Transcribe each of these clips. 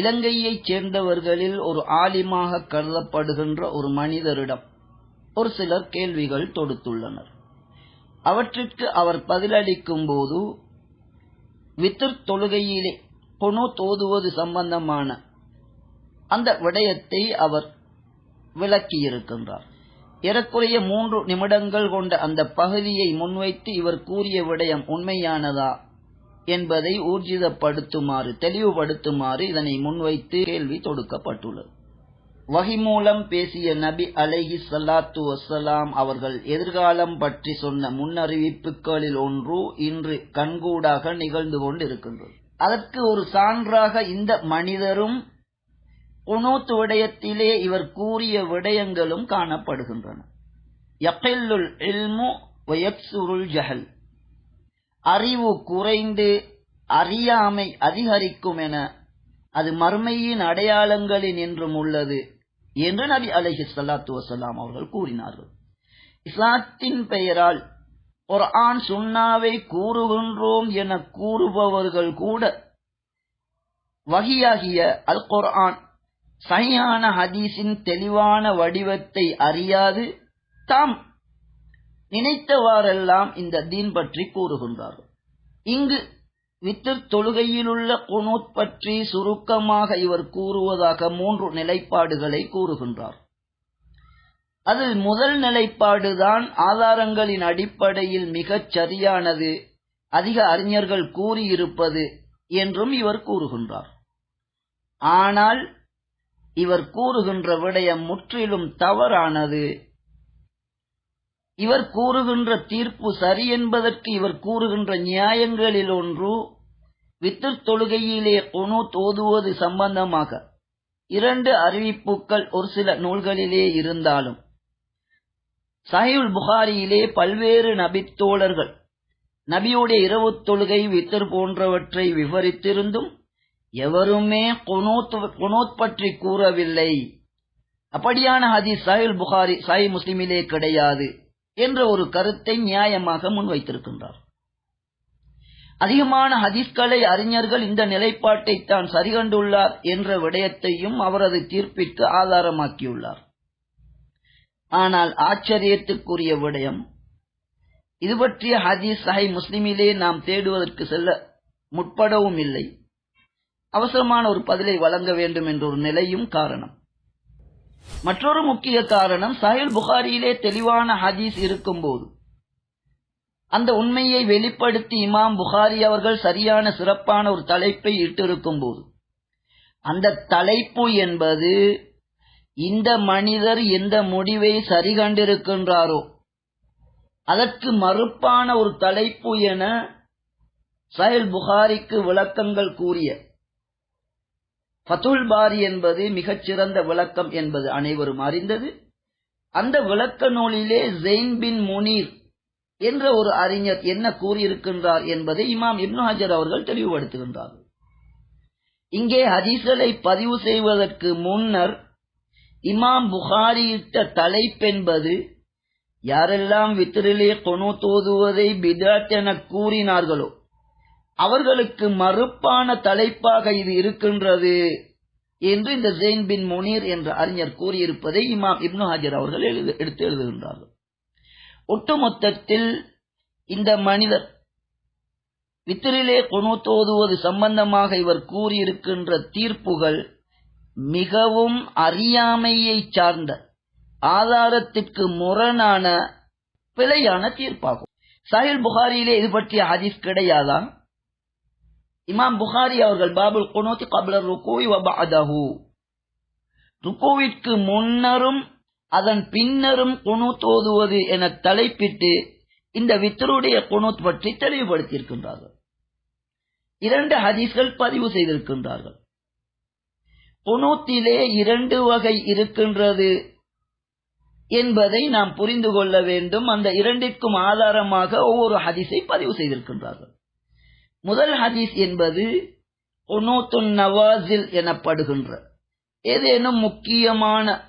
இலங்கையைச் சேர்ந்தவர்களில் ஒரு ஆலிமாக கருதப்படுகின்ற ஒரு மனிதரிடம் ஒரு சிலர் கேள்விகள் தொடுத்துள்ளனர். அவற்றிற்கு அவர் பதிலளிக்கும் போது வித்திர் தொழுகையிலே பொணு தோதுவது சம்பந்தமான அந்த விடயத்தை அவர் விளக்கியிருக்கின்றார். ஏறக்குறைய மூன்று நிமிடங்கள் கொண்ட அந்த பகுதியை முன்வைத்து இவர் கூறிய விடயம் உண்மையானதா? என்பதை ஊர்ஜிதப்படுத்துமாறு தெளிவுபடுத்துமாறு இதனை முன்வைத்து கேள்வி தொடுக்கப்பட்டுள்ளது. வகி மூலம் பேசிய நபி அலைஹி சல்லாத்து வசலாம் அவர்கள் எதிர்காலம் பற்றி சொன்ன முன்னறிவிப்புகளில் ஒன்று இன்று கண்கூடாக நிகழ்ந்து கொண்டிருக்கின்றது. அதற்கு ஒரு சான்றாக இந்த மனிதரும் குனூத்து விடயத்திலே இவர் கூறிய விடயங்களும் காணப்படுகின்றன. யகில்லுல் இல்மு வயக்சுருல் ஜஹல். அறிவு குறைந்து அறியாமை அதிகரிக்கும் என அது மறுமையின் அடையாளங்களில் என்றும் உள்ளது என்று நபி அலஹி சல்லாத்து வசலாம் அவர்கள் கூறினார்கள். இஸ்லாத்தின் பெயரால் ஒரு ஆண் சுண்ணாவை கூறுகின்றோம் என கூறுபவர்கள் கூட வகியாகிய அல் குர்ஆன் சையான ஹதீஸின் தெளிவான வடிவத்தை அறியாது. தாம் நினைத்தவாறெல்லாம் இந்த தீன் பற்றி கூறுகின்றார்கள். இங்கு வித்திர் தொழுகையிலுள்ள குனூத் பற்றி சுருக்கமாக இவர் கூறுவதாக மூன்று நிலைப்பாடுகளை கூறுகின்றார். அதில் முதல் நிலைப்பாடுதான் ஆதாரங்களின் அடிப்படையில் மிகச் சரியானது அதிக அறிஞர்கள் கூறியிருப்பது என்றும் இவர் கூறுகின்றார். ஆனால் இவர் கூறுகின்ற விடயம் முற்றிலும் தவறானது. இவர் கூறுகின்ற தீர்ப்பு சரி என்பதற்கு இவர் கூறுகின்ற நியாயங்களில் ஒன்று வித்திர் தொழுகையிலே குணு தோதுவது சம்பந்தமாக. இரண்டு அறிவிப்புகள் ஒரு சில நூல்களிலே இருந்தாலும். சஹிவுல் புகாரியிலே பல்வேறு நபித்தோழர்கள் நபியுடைய இரவு தொழுகை வித்தர் போன்றவற்றை விவரித்திருந்தும் எவருமே குனோத் பற்றி கூறவில்லை. அப்படியான ஹதீஸ் சாயுல் புகாரி சாய் முஸ்லிமிலே கிடையாது. என்ற ஒரு கருத்தை நியாயமாக முன்வைத்திருக்கின்றார். அதிகமான ஹதீஸ்களை அறிஞர்கள் இந்த நிலைப்பாட்டை தான் சரிகண்டுள்ளார் என்ற விடயத்தையும் அவரது தீர்ப்பிற்கு ஆதாரமாக்கியுள்ளார். ஆனால் ஆச்சரியத்துக்குரிய விடயம் இது பற்றிய ஹதீஸ் சஹை முஸ்லிமிலே நாம் தேடுவதற்கு செல்ல முற்படவும் இல்லை அவசரமான ஒரு பதிலை வழங்க வேண்டும் என்ற ஒரு நிலையும் காரணம். மற்றொரு முக்கிய காரணம் சஹில் புகாரியிலே தெளிவான ஹதீஸ் இருக்கும்போது அந்த உண்மையை வெளிப்படுத்தி இமாம் புகாரி அவர்கள் சரியான சிறப்பான ஒரு தலைப்பை இட்டிருக்கும் போது அந்த தலைப்பு என்பது இந்த மனிதர் எந்த முடிவை சரி கண்டிருக்கின்றாரோ அதற்கு மறுப்பான ஒரு தலைப்பு என சஹில் புகாரிக்கு விளக்கங்கள் கூறிய ஃபத்துல் பாரி என்பது மிகச்சிறந்த விளக்கம் என்பது அனைவரும் அறிந்தது. அந்த விளக்க நூலிலே ஜெயின் பின் முனீர் என்ற ஒரு அறிஞர் என்ன கூறியிருக்கின்றார் என்பதை இமாம் இப்னு ஹஜர் அவர்கள் தெளிவுபடுத்துகின்றார்கள். இங்கே ஹதீஸ்களை பதிவு செய்வதற்கு முன்னர் இமாம் புகாரியிட்ட தலைப்பென்பது யாரெல்லாம் வித்திரிலே கொணு தோதுவதை பிதாட் என கூறினார்களோ அவர்களுக்கு மறுப்பான தலைப்பாக இது இருக்கின்றது என்று இந்த ஜெயின் பின் முனீர் என்ற அறிஞர் கூறியிருப்பதை இமாம் இப்னு ஹாஜர் அவர்கள் எழுது எடுத்து எழுதுகின்றார்கள். ஒட்டுமொத்தத்தில் இந்த மனிதர் வித்திரிலே கொணு தோதுவது சம்பந்தமாக இவர் கூறியிருக்கின்ற தீர்ப்புகள் மிகவும் அறியாமையை சார்ந்த ஆதாரத்திற்கு முரணான பிழையான தீர்ப்பாகும். சஹில் புகாரியிலே இது பற்றிய ஹதீஸ் கிடையாதா? இமாம் புகாரி அவர்கள் பாபுல் குனோத்தி கபலர் ருக்கோய் வபாதஹு ருக்கோவிற்கு முன்னரும் அதன் பின்னரும் குனூத் ஓதுவது என தலைப்பிட்டு இந்த வித்தருடைய குனூத் பற்றி தெளிவுபடுத்தியிருக்கின்றார்கள். இரண்டு ஹதீஸ்கள் பதிவு செய்திருக்கின்றார்கள். குனூத்திலே இரண்டு வகை இருக்கின்றது என்பதை நாம் புரிந்து கொள்ள வேண்டும். அந்த இரண்டிற்கும் ஆதாரமாக ஒவ்வொரு ஹதீஸை பதிவு செய்திருக்கின்றார்கள். முதல் ஹதீஸ் என்பது ஒனூத்துன் நவாசில் எனப்படுகின்ற ஏதேனும் முக்கியமான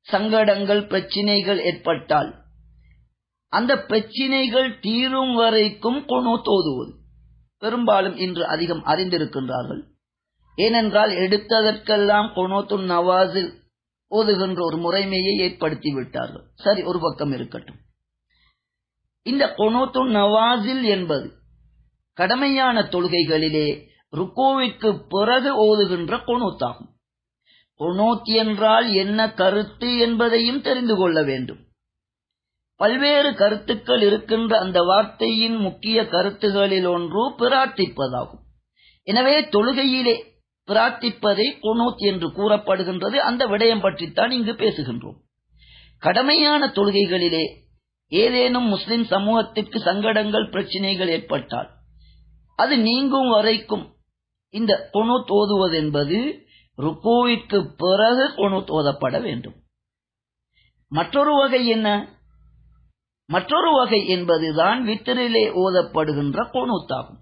சங்கடங்கள் பிரச்சினைகள் ஏற்பட்டால் அந்த பிரச்சினைகள் தீரும் வரைக்கும் கொணு தோதுவது பெரும்பாலும் இன்று அதிகம் அறிந்திருக்கின்றார்கள். ஏனென்றால் எடுத்ததற்கெல்லாம் கொனோத்துன் நவாஸில் ஓதுகின்ற ஒரு முறைமையை ஏற்படுத்தி விட்டார்கள் சரி ஒரு பக்கம் இருக்கட்டும். இந்த குனோத்துன் நவாஸில் என்பது கடமையான தொழுகைகளிலே ருக்கோவிற்கு பிறகு ஓதுகின்ற குனூத்தாகும். குனூத் என்றால் என்ன கருத்து என்பதையும் தெரிந்து கொள்ள வேண்டும். பல்வேறு கருத்துக்கள் இருக்கின்ற அந்த வார்த்தையின் முக்கிய கருத்துகளில் ஒன்று பிரார்த்திப்பதாகும். எனவே தொழுகையிலே பிரார்த்திப்பதை குனூத் என்று கூறப்படுகின்றது. அந்த விடயம் பற்றித்தான் இங்கு பேசுகின்றோம். கடமையான தொழுகைகளிலே ஏதேனும் முஸ்லிம் சமூகத்திற்கு சங்கடங்கள் பிரச்சினைகள் ஏற்பட்டால் அது நீங்கும் வரைக்கும். இந்த குனூத் ஓதுவது என்பது ருக்கோவிற்கு பிறகு குனூத் ஓதப்பட வேண்டும். மற்றொரு வகை என்ன? மற்றொரு வகை என்பதுதான் வித்திரிலே ஓதப்படுகின்ற குனூத்தாகும்.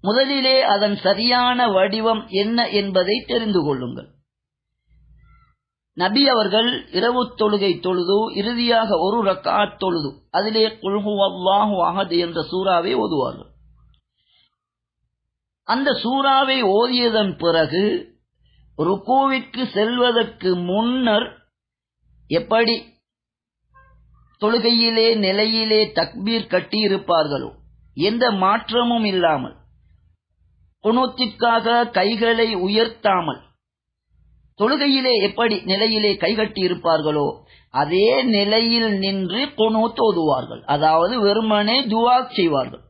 முதலிலே அதன் சரியான வடிவம் என்ன என்பதை தெரிந்து கொள்ளுங்கள். நபி அவர்கள் இரவு தொழுகை தொழுது இறுதியாக ஒரு ரக்காத் தொழுது. அதிலே குல்ஹு அல்லாஹு அஹத் என்ற சூறாவை ஓதுவார்கள். அந்த சூறாவை ஓதியதன் பிறகு ருக்கோவிற்கு செல்வதற்கு முன்னர் எப்படி தொழுகையிலே நிலையிலே தக்பீர் கட்டியிருப்பார்களோ? எந்த மாற்றமும் இல்லாமல் குணத்திற்காக கைகளை உயர்த்தாமல் தொழுகையிலே எப்படி நிலையிலே கைகட்டி இருப்பார்களோ அதே நிலையில் நின்று கொனூத் ஓதுவார்கள். அதாவது வெறுமனே துவா செய்வார்கள்.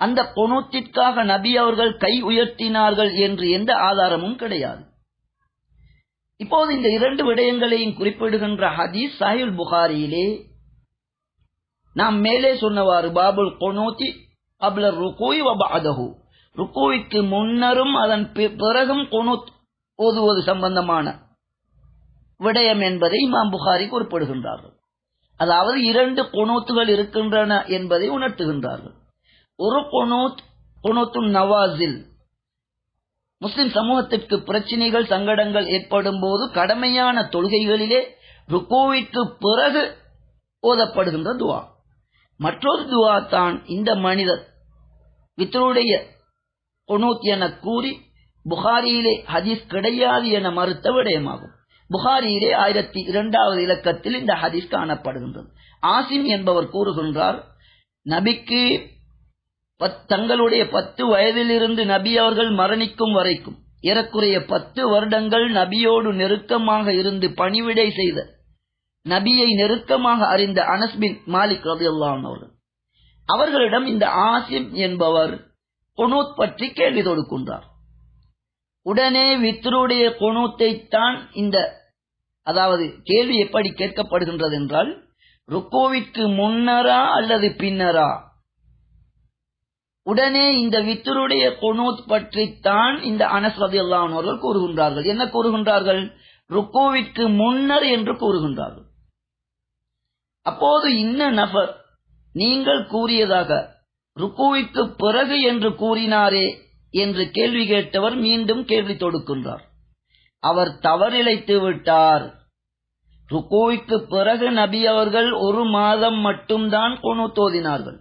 அந்த கொனூத்திற்காக நபி அவர்கள் கை உயர்த்தினார்கள் என்று எந்த ஆதாரமும் கிடையாது. இப்போது இந்த இரண்டு விடயங்களையும் குறிப்பிடுகின்ற ஹதீஸ் சாஹில் புகாரியிலே நாம் மேலே சொன்னவாறு பாபுல் கொனூத்தி அப்ல ருகோய் வாப அதகு ருகோய்க்கு முன்னரும் அதன் பிறகும் கொனோத் ஓதுவது சம்பந்தமான விடயம் என்பதை இமாம் புகாரி குறிப்பிடுகின்றார்கள். அதாவது இரண்டு கொணோத்துகள் இருக்கின்றன என்பதை உணர்த்துகின்றார்கள். ஒரு கொனூத் கொனூத்து நவாஸில். முஸ்லிம் சமூகத்திற்கு பிரச்சனைகள் சங்கடங்கள் ஏற்படும் போது கடமையான தொழுகைகளிலே ருக்கோவிற்கு பிறகு ஓதப்படுகின்ற துவா. மற்றொரு துவா தான் இந்த மனிதர் வித்தருடைய கொனூத் என கூறி புகாரியிலே ஹதீஸ் கிடையாது என மறுத்த விடயமாகும். புகாரியிலே ஆயிரத்தி இரண்டாவது இலக்கத்தில் இந்த ஹதீஸ் காணப்படுகின்றது. ஆசிம் என்பவர் கூறுகின்றார் நபிக்கு தங்களுடைய பத்து வயதிலிருந்து நபி அவர்கள் மரணிக்கும் வரைக்கும் ஏறக்குறைய பத்து வருடங்கள் நபியோடு நெருக்கமாக இருந்து பணிவிடை செய்த நபியை நெருக்கமாக அறிந்த அனஸ்பின் மாலிக் ரபி அவர்கள். அவர்களிடம் இந்த ஆசிம் என்பவர் கொனூத் பற்றி கேள்வி தொடுக்கின்றார். உடனே வித்ருடைய கொனூத்தை தான் இந்த அதாவது கேள்வி எப்படி கேட்கப்படுகின்றது என்றால் ருக்கோவிற்கு முன்னரா அல்லது பின்னரா? உடனே இந்த வித்தருடைய குனூத் பற்றித்தான் இந்த அனஸ் ரதி கூறுகின்றார்கள். என்ன கூறுகின்றார்கள்? ருக்கோவிற்கு முன்னர் என்று கூறுகின்றார்கள். அப்போது இன்ன நபர் நீங்கள் கூறியதாக ருக்குவிக்கு பிறகு என்று கூறினாரே என்று கேள்வி கேட்டவர் மீண்டும் கேள்வி தொடுக்கின்றார். அவர் தவறிழைத்து விட்டார். ருக்குவிக்கு பிறகு நபி அவர்கள் ஒரு மாதம் மட்டும்தான் கொணு தோதினார்கள்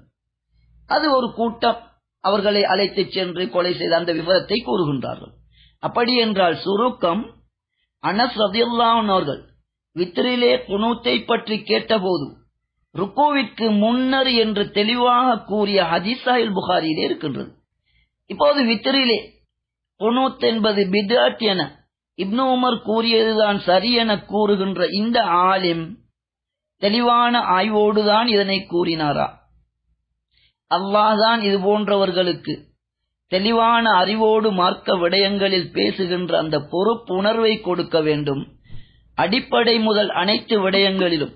அது ஒரு கூட்டம். அவர்களை அழைத்துச் சென்று கொலை செய்த அந்த விவரத்தை கூறுகின்றார்கள். அப்படி என்றால் சுருக்கம் அனஸ் ரதியுல்லான் அவர்கள் வித்திரிலே குணூத்தை பற்றி கேட்டபோது ருக்கோவிற்கு முன்னர் என்று தெளிவாக கூறிய ஹதீசாயில் புகாரியிலே இருக்கின்றது. இப்போது வித்திரிலே குணூத் என்பது பிதாட் என இப்னு உமர் கூறியதுதான் சரி என கூறுகின்ற இந்த ஆலிம் தெளிவான ஆய்வோடுதான் இதனை கூறினாரா? அல்லாஹான் இது போன்றவர்களுக்கு தெளிவான அறிவோடு மார்க்க விடயங்களில் பேசுகின்ற அந்த பொறுப்புணர்வை கொடுக்க வேண்டும். அடிப்படை முதல் அனைத்து விடயங்களிலும்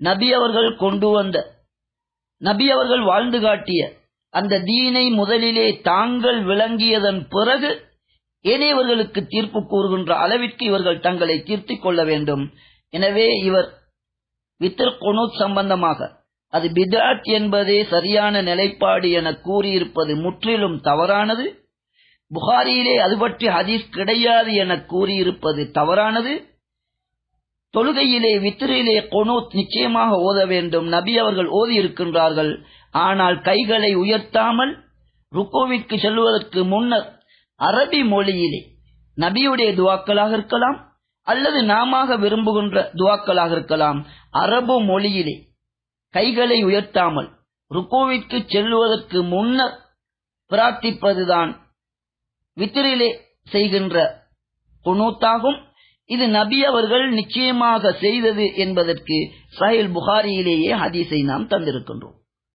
நபி அவர்கள் கொண்டு வந்த நபி அவர்கள் வாழ்ந்து காட்டிய அந்த தீனை முதலிலே தாங்கள் விளங்கியதன் பிறகு ஏனையவர்களுக்கு தீர்ப்பு கூறுகின்ற அளவிற்கு இவர்கள் தங்களை தீர்த்திக் கொள்ள வேண்டும். எனவே இவர் வித்தர் கொனூத் சம்பந்தமாக அது பிதாட் என்பதே சரியான நிலைப்பாடு என கூறியிருப்பது முற்றிலும் தவறானது. புகாரியிலே அது பற்றி ஹதீஸ் கிடையாது என கூறியிருப்பது தவறானது. தொழுகையிலே வித்திரிலே கொனூத் நிச்சயமாக ஓத வேண்டும். நபி அவர்கள் ஓதி இருக்கின்றார்கள். ஆனால் கைகளை உயர்த்தாமல் ருக்கோவிற்கு செல்வதற்கு முன்னர் அரபி மொழியிலே நபியுடைய துவாக்களாக இருக்கலாம் அல்லது நாம விரும்புகின்ற துவாக்களாக இருக்கலாம். அரபு மொழியிலே கைகளை உயர்த்தாமல் ருக்கோவிற்கு செல்வதற்கு முன்னர் பிரார்த்திப்பதுதான் வித்திரிலே செய்கின்ற குனூத்தாகும் இது நபி அவர்கள் நிச்சயமாக செய்தது என்பதற்கு சஹில் புகாரியிலேயே ஹதீஸை நாம் தந்திருக்கின்றோம்.